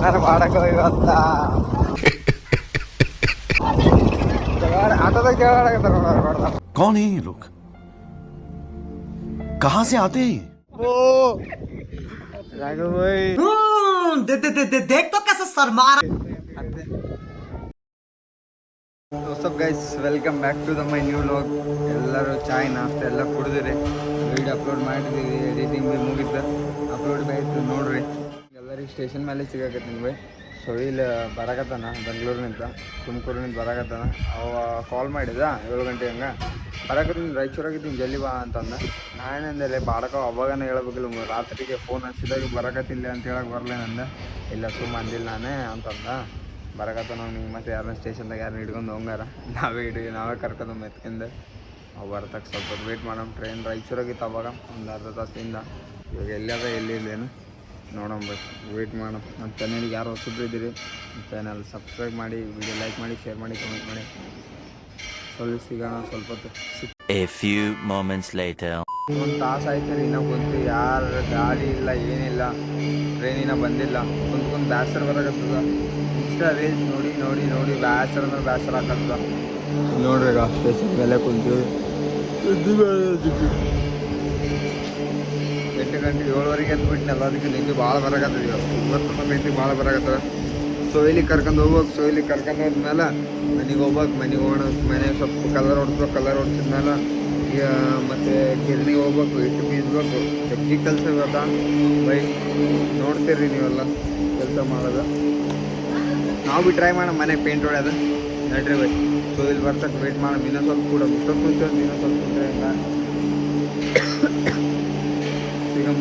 ನಾನು ಮಾಡಕ್ ಇವತ್ತ ಜಗಳ ಆಟೋದಾಗ ಜಗಳ ಆಡಕತ್ತಾರ ನೋಡ್ರಿ ನೋಡ್ದ कौन है ये लोग कहां से आते हैं ये? ಓ ರಾಘವಯ್ देख तो कैसे सर मारा what's up guys welcome back to the my new vlog ಎಲ್ಲರೂ ಚಾಯ್ ನಾಷ್ಟ ಎಲ್ಲ ಕುಡಿದಿರಿ ವಿಡಿಯೋ ಅಪ್ಲೋಡ್ ಮಾಡಿದ್ದೀವಿ ಎಡಿಟಿಂಗ್ ಬಿ ಮುಗಿದ್ದು ಅಪ್ಲೋಡ್ ಬಿ ಆಯ್ತು ನೋಡ್ರಿ ಎಲ್ಲರಿಗೆ ಸ್ಟೇಷನ್ ಮೇಲೆ ಸಿಗಾಕತ್ತೀನಿ ಬೈ. ಇಲ್ಲಿ ಬರಾಕತ್ತಾನ, ಬೆಂಗಳೂರಿನಿಂದ, ತುಮಕೂರಿನಿಂದ ಬರಾಕತ್ತಾನ. ಅವ ಕಾಲ್ ಮಾಡಿದ, ಏಳು ಗಂಟೆ ಹಂಗೆ. ಬರಾಕತ್ತೀನಿ ರಾಯಚೂರಾಗಿದ್ದೀನಿ ಜಲ್ಲಿ ಬಾ ಅಂತಂದ. ನಾನೇನಂದರೆ ಬಾಡಕ ಅವಾಗನೇ ಹೇಳ್ಬೇಕಿಲ್ಲ ರಾತ್ರಿಗೆ ಫೋನ್ ಹಚ್ಚಿದಾಗ ಬರಾಕತ್ತಿಲ್ಲ ಅಂತ ಹೇಳಕ್ಕೆ ಬರಲೇನಂದ ಇಲ್ಲ, ಸುಮ್ಮ ಅಂದಿಲ್ಲ ನಾನೇ ಅಂತಂದ. ಬರಾಕತ್ತಾನ ನೀವು ಮತ್ತೆ ಯಾರನ್ನ ಸ್ಟೇಷನ್ದಾಗ ಯಾರನ್ನ ಹಿಡ್ಕೊಂಡು ಹೋಗಾರ ನಾವೇ ಹಿಡಿ, ನಾವೇ ಕರ್ಕೊಂಡು ಮೆತ್ಕಿಂದ. ಅವು ಬರ್ತಕ್ಕೆ ಸ್ವಲ್ಪ ವೇಟ್ ಮಾಡೋಣ ಟ್ರೈನ್ ರಾಯಚೂರಾಗಿತ್ತು ಅವಾಗ, ಒಂದು ಅರ್ಧ ತಾಸಿಂದ. ಇವಾಗ ಅದ, ಎಲ್ಲಿ ಇಲ್ಲೇನು ನೋಡೋಣ ವೇಟ್ ಮಾಡೋಣ. ನಮ್ಮ ಚಾನಲ್ಗೆ ಯಾರು ಹೊಸಬ್ರು ಇದ್ದೀರಿ ಚಾನಲ್ ಸಬ್ಸ್ಕ್ರೈಬ್ ಮಾಡಿ ವಿಡಿಯೋ ಲೈಕ್ ಮಾಡಿ ಶೇರ್ ಮಾಡಿ ಕಮೆಂಟ್ ಮಾಡಿ. ಸ್ವಲ್ಪ ಸಿಗೋಣ ಸ್ವಲ್ಪ ಹೊತ್ತು A few moments later. ಒಂದು ತಾಸು ಆಯ್ತು ರೀ ನಾವು ಕುಂತು. ಯಾರ ಗಾಡಿ ಇಲ್ಲ ಏನಿಲ್ಲ ಟ್ರೈನಿನ ಬಂದಿಲ್ಲ. ಕುಂತ್ಕೊಂಡು ಬೇಸರ ಬರಕತ್ತದ. ಇಷ್ಟ ರೀಲ್ಸ್ ನೋಡಿ ನೋಡಿ ನೋಡಿ ಬ್ಯಾಸರ ಅಂದ್ರೆ ಬ್ಯಾಸರ ಆಗತ್ತದ ನೋಡ್ರಿ ಈಗ ಸ್ಟೇಷನ್ ಮೇಲೆ ಕುಂತೀವಿ. ಗಂಟೆ ಏಳುವರೆಗೆ ಅಂದ್ಬಿಟ್ಟು ಎಲ್ಲದಕ್ಕೆ ನಿಂತು ಭಾಳ ಬರಾಕತ್ತದ ಇವತ್ತು. ನಿಂತು ಭಾಳ ಬರಾಕತ್ತದ. ಸೊಯ್ಲಿಗೆ ಕರ್ಕೊಂಡು ಹೋಗ್ಬೇಕು ಸೊಯ್ಲಿಗೆ ಕರ್ಕೊಂಡು ಹೋದ್ಮೇಲೆ ಮನೆಗೆ ಹೋಗ್ಬೇಕು, ಮನೆಗೆ ಹೋಗೋಣ ಮನೆಗೆ ಸ್ವಲ್ಪ ಕಲರ್ ಹೊಡ್ಸ್ಬೇಕು ಕಲರ್ ಹೊಡ್ಸಿದ್ಮೇಲೆ ಈಗ ಮತ್ತು ಗಿರಣಿಗೆ ಹೋಗ್ಬೇಕು ಇಟ್ಟು ಬೀಸ್ಬೇಕು. ಜಗ್ಗಿ ಕೆಲಸ ಇವಾಗ ಬೈ, ನೋಡ್ತೀರಿ ನೀವೆಲ್ಲ ಕೆಲಸ ಮಾಡೋದು. ನಾವು ಭೀ ಟ್ರೈ ಮಾಡೋಣ ಮನೆಗೆ ಪೇಂಟ್ ಹೊಡ್ಯೋದು. ನಡ್ರಿ ಬೈ. ಸೊ ಇಲ್ಲಿ ಬರ್ತಕ್ಕೆ ವೇಟ್ ಮಾಡೋಣ. ಇನ್ನೊಂದು ಸ್ವಲ್ಪ ಕೂಡ, ಇಷ್ಟೊತ್ತು ಕುಂತೀವಿ ಇನ್ನೊಂದು ಸ್ವಲ್ಪ ಕುಂತ್ರೆ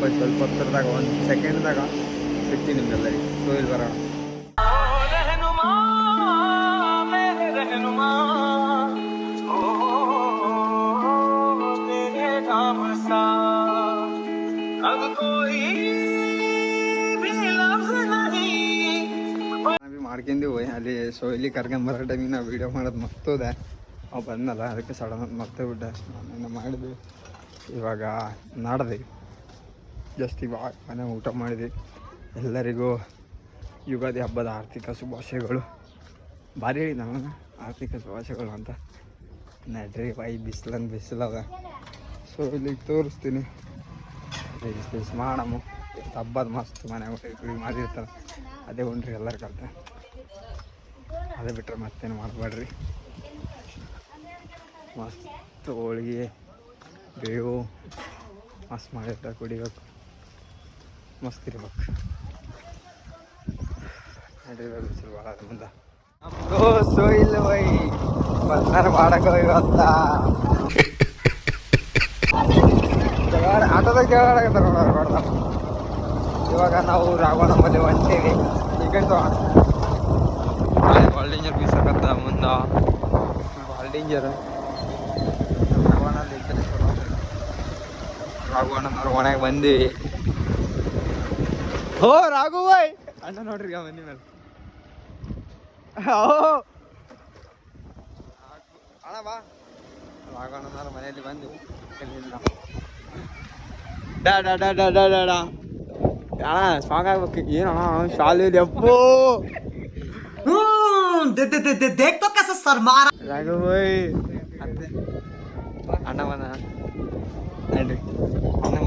ಬೈ ಸ್ವಲ್ಪ ಹತ್ತಿರದಾಗ ಒಂದು ಸೆಕೆಂಡ್ದಾಗ ಸಿಗ್ತೀನಿ ನಿಮ್ಗೆಲ್ಲರಿಗೆ ಸೊ ಇಲ್ಲಿ ಬರೋಣ. ಮಾಡ್ಕೊಂಡಿವಿ ಅಲ್ಲಿ ಸೊ ಇಲ್ಲಿ ಕರ್ಕೊಂಡ್ ಬರೋ ಟೈಮಿಗೆ ನಾವು ವೀಡಿಯೋ ಮಾಡೋದು ಮರ್ತೋದೆ. ಅವು ಬಂದಲ್ಲ ಅದಕ್ಕೆ ಸಡನ್ ಮತ್ತೆ ಬಿಟ್ಟೆ ನಾನು ಮಾಡಿದ್ವಿ ಇವಾಗ ನಾಡ್ದೆ. ಇವಾಗ ಮನೆ ಊಟ ಮಾಡಿದೆ. ಎಲ್ಲರಿಗೂ ಯುಗಾದಿ ಹಬ್ಬದ ಆರ್ಥಿಕ ಶುಭಾಶಯಗಳು. ಭಾರಿ ಹೇಳಿ ನಾನು, ಆರ್ಥಿಕ ಶುಭಾಶಯಗಳು ಅಂತ. ನಡ್ರಿ ಬಾಯಿ ಬಿಸಿಲಂದು ಬಿಸಿಲದ. ಸೊ ಇಲ್ಲಿಗೆ ತೋರಿಸ್ತೀನಿ. ಮಾಡಮು. ಹಬ್ಬದ ಮಸ್ತ್ ಮನೆ ಊಟ ಮಾಡಿರ್ತಾರೆ. ಅದೇ ಉಂಡ್ರಿ ಎಲ್ಲರ ಕಲ್ತ ಅದೇ ಬಿಟ್ಟರೆ ಮತ್ತೇನು ಮಾಡಬೇಡ್ರಿ ಮಸ್ತ್ ಹೋಳಿಗೆ, ಬೇವು. ಮಸ್ತ್ ಮಾಡಿರ್ತಾರೆ ಕುಡಿಬೇಕು. ಮಸ್ತ್ ಇರ್ಬೇಕು. ನಡ್ರಿ ಇವಾಗ ಬಿಸಿಲು ಭಾಳ ಅದ ಮುಂದೆ. ಸೊ ಇಲ್ಲ ಬೈ ಬಂದಾರ ಮಾಡಕ ಇವತ್ತ. ಜಗಳ ಆಟೋದಾಗ ಜಗಳ ಆಡಕತ್ತಾರ ನೋಡ್ದ? ಇವಾಗ ನಾವು ಮದುವೆ ಈಗ ತಗೋಣ ಭಾಳ ಡೇಂಜರ್ ಬೀಸಕತ್ತ ಮುಂದೆ. ಭಾಳ ಡೇಂಜರ್ ರಾವಣಲ್ಲಿ ಇದ್ದರೆ ಚಲೋ ರಾಘವಣ್ಣನವ್ರ ಮನೆಗೆ ಬಂದೀವಿ. ಹೋ ರಾಘುವಯ್ ಅಣ್ಣ ನೋಡ್ರಿ ಬನ್ನಿ ಮೇಲೆ. ಅಣ್ಣ ಬಾ. ರಾಘವಣ್ಣನವ್ರ ಮನೆಯಲ್ಲಿ ಬಂದು ಡಾ ಡಾ ಡಾ ಡಾ ಡಾ ಡಾ ಡಾ. ಅಣ್ಣ ಸಾಂಗ್ ಆಗ್ಬೇಕು. ಏನಣ್ಣ ಶಾಲೆ ಎಪ್ಪೋ ದೇಖ್ತೋ ಕಸ ಸರ್ ಮಾರ. ಅಣ್ಣ ಬಂದ. ಅಣ್ಣ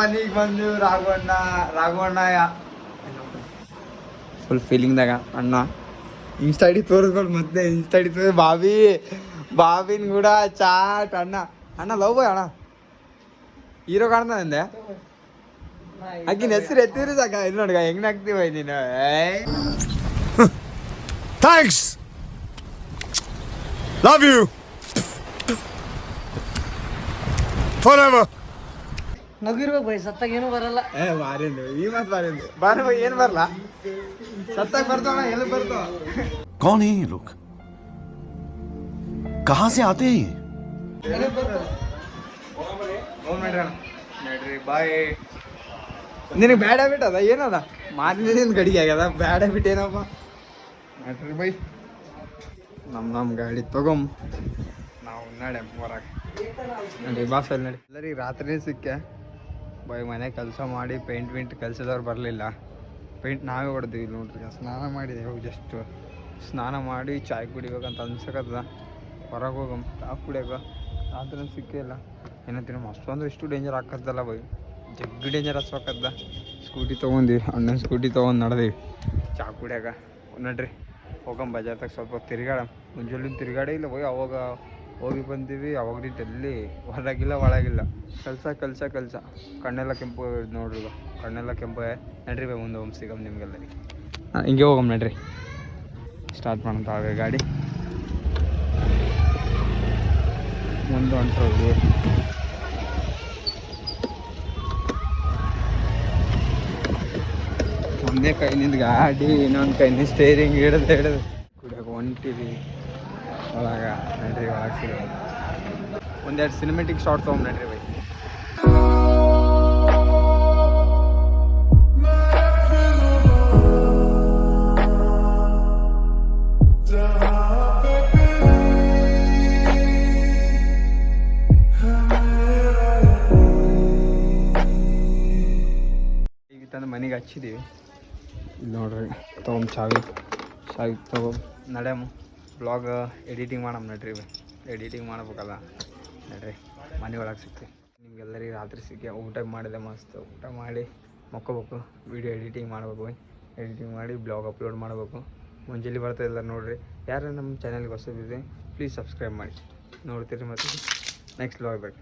ಮನೆಗೆ ಬಂದು ರಾಘವಣ್ಣ ರಾಘವಣ್ಣ ಫುಲ್ ಫೀಲಿಂಗ್ದಾಗ ಅಣ್ಣ. ಇನ್ಸ್ಟಾ ಐಡಿ ತೋರಿಸ್ಬೋದು ಮತ್ತೆ ಇನ್ಸ್ಟಾ ಐಡಿ ತೋರಿಸ್ ಬಾಬಿ ಬಾಬಿನ್ ಕೂಡ ಚಾಟ್ ಅಣ್ಣ. ಅಣ್ಣ ಲವ್ ಬಾಯ್ ಅಣ್ಣ. ಹೀರೋ ಕಾಣ್ತಾನೆ ಅಂದೆ. ಅಕ್ಕಿನ ಹೆಸರು ಎತ್ತಿದ್ರೆ ಸಾಕ? ಇಲ್ಲಿ ನೋಡ್ಗ ಹೆಂಗ್ ನಾಗ್ತೀವ ನೀನು thanks love you for Forever. ನಗಿರ್ಬೇಕು ಬೈ ಸತ್ತಾಗ ಏನೂ ಬರಲ್ಲ ಏ ಬಾರಿಂದು ಈ ಮಾತು ಬಾರಿಂದು ಬಾರ ಏನು ಬರಲ್ಲ ಸತ್ತಾಗ ಬರ್ತಾವ ಎಲ್ಲಿ ಬರ್ತಾವ कौन है ये लोग कहां से आते हैं ये ಹೋಗ್ ನಡ್ರಿ ಅಣ್ಣ ನಡ್ರಿ ಬಾಯ್ ನಿನಗೆ ಬ್ಯಾಡ್ ಹ್ಯಾಬಿಟ್ ಅದ ಏನದ ಮಾರಿನ ಗಡಿಗೆ ಆಗ್ಯದ ಬ್ಯಾಡ್ ಹ್ಯಾಬಿಟ್ ಏನಪ್ಪ ನಡ್ರಿ ಬೈ ನಮ್ಮ ನಮ್ಮ ಗಾಡಿ ತಗೊಮ್ ನಾವು ನಡೆ ಹೊರಗೆ ನಡಿ ಬಾಸ್ ಅಲ್ಲಿ ನಡಿ ಎಲ್ಲರಿಗೆ ರಾತ್ರಿ ಸಿಕ್ಕೆ ಬೈ ಮನೆ ಕೆಲಸ ಮಾಡಿ ಪೇಂಟ್ ವೆಂಟ್ ಕೆಲಸದವ್ರು ಬರಲಿಲ್ಲ. ಪೇಂಟ್ ನಾವೇ ಹೊಡೆದಿವಿ ನೋಡ್ರಿ ಸ್ನಾನ ಮಾಡಿದೆ ಹೋಗಿ ಜಸ್ಟ್ ಸ್ನಾನ ಮಾಡಿ ಚಾಯ್ ಕುಡಿಬೇಕಂತ ಅನ್ಸಕತ್ತದ. ಹೊರಗೆ ಹೋಗಮ್ ಕಾಫ್ ಆ ಆದ್ರೆ ಸಿಕ್ಕಿಲ್ಲ ಏನಂತೀನಿ ಮಸ್ತ್ ಅಂದ್ರೆ ಇಷ್ಟು ಡೇಂಜರ್ ಆಕತ್ತಲ್ಲ ಬೈ. ಜಗ್ಗಿ ಡೇಂಜರ್ ಹಸ್ಬೇಕದ ಸ್ಕೂಟಿ ತೊಗೊಂಡಿವಿ ಅಣ್ಣನ ಸ್ಕೂಟಿ ತೊಗೊಂಡು ನಡೆದಿವಿ. ಚಾ ಕುಡಿಯಾಗ ನಡ್ರಿ, ಹೋಗಮ್ ಬಜಾರ್ದಾಗ ಸ್ವಲ್ಪ ತಿರ್ಗಾಡ ಮುಂಜಾನೆ ತಿರ್ಗಾಡಿ ಇಲ್ಲ ಹೋಗಿ ಅವಾಗ ಹೋಗಿ ಬಂದೀವಿ ಅವಾಗ ಎಲ್ಲಿ ಹೊರಗಿಲ್ಲ ಒಳಗಿಲ್ಲ. ಕೆಲಸ ಕೆಲಸ ಕೆಲಸ. ಕಣ್ಣೆಲ್ಲ ಕೆಂಪು ನೋಡ್ರಿ ಕಣ್ಣೆಲ್ಲ ಕೆಂಪು ನಡ್ರಿ ಬೇ ಮುಂದೆ ಹೋಗಿ ಸಿಗಮ್ ನಿಮ್ಗೆಲ್ಲರಿಗೆ. ಹಿಂಗೆ ಹೋಗಮ್ ನಡ್ರಿ. ಸ್ಟಾರ್ಟ್ ಮಾಡೋಂತ ಆಗ ಗಾಡಿ. ಮುಂದೆ ಹೊಂಟ್ರಿ ಒಂದೇ ಕೈನಿಂದ ಗಾಡಿ ಇನ್ನೊಂದು ಕೈನಿಂದ ಸ್ಟೇರಿಂಗ್ ಹಿಡಿದು ಹಿಡಿದು. ಕುಡಿಯೋಕೆ ಹೊಂಟಿವಿ. ಒಳಗ ನಡ್ರಿ ಒಳಗೆ ಸಿಗ. ಒಂದೆರಡು ಸಿನಿಮೆಟಿಕ್ ಶಾರ್ಟ್ ತೊಗೊಂಡು ನಡ್ರಿ ಬೈ. ತಂದು ಮನೆಗೆ ಹಚ್ಚಿದೀವಿ. ಇಲ್ಲಿ ನೋಡ್ರಿ ತೊಗೊಂಡು ಚಾವಿ ಚಾವಿ ತಗೋ. ನಡೆಯಮ್ಮ ಬ್ಲಾಗ್ ಎಡಿಟಿಂಗ್ ಮಾಡಮ್ ನಡ್ರಿ ಎಡಿಟಿಂಗ್ ಮಾಡ್ಬೇಕಲ್ಲ. ನಡ್ರಿ, ಮನೆ ಒಳಗೆ ಸಿಕ್ತಿ ನಿಮ್ಗೆಲ್ಲರಿಗೆ ರಾತ್ರಿ ಸಿಕ್ಕಿ ಊಟ ಮಾಡಿದೆ ಮಸ್ತ್. ಊಟ ಮಾಡಿ ಮಕ್ಕೋಬೇಕು. ವಿಡಿಯೋ ಎಡಿಟಿಂಗ್ ಮಾಡ್ಬೇಕು ಎಡಿಟಿಂಗ್ ಮಾಡಿ ಬ್ಲಾಗ್ ಅಪ್ಲೋಡ್ ಮಾಡಬೇಕು. ಮುಂಜಾನೆ ಬರ್ತಾಯಿಲ್ಲ ನೋಡ್ರಿ. ಯಾರು ನಮ್ಮ ಚಾನಲ್ಗೆ ಹೊಸದಿದೆ ಪ್ಲೀಸ್ ಸಬ್ಸ್ಕ್ರೈಬ್ ಮಾಡಿ. ನೋಡ್ತೀರಿ ಮತ್ತು ನೆಕ್ಸ್ಟ್ ಬ್ಲಾಗ್ ಬೇಕು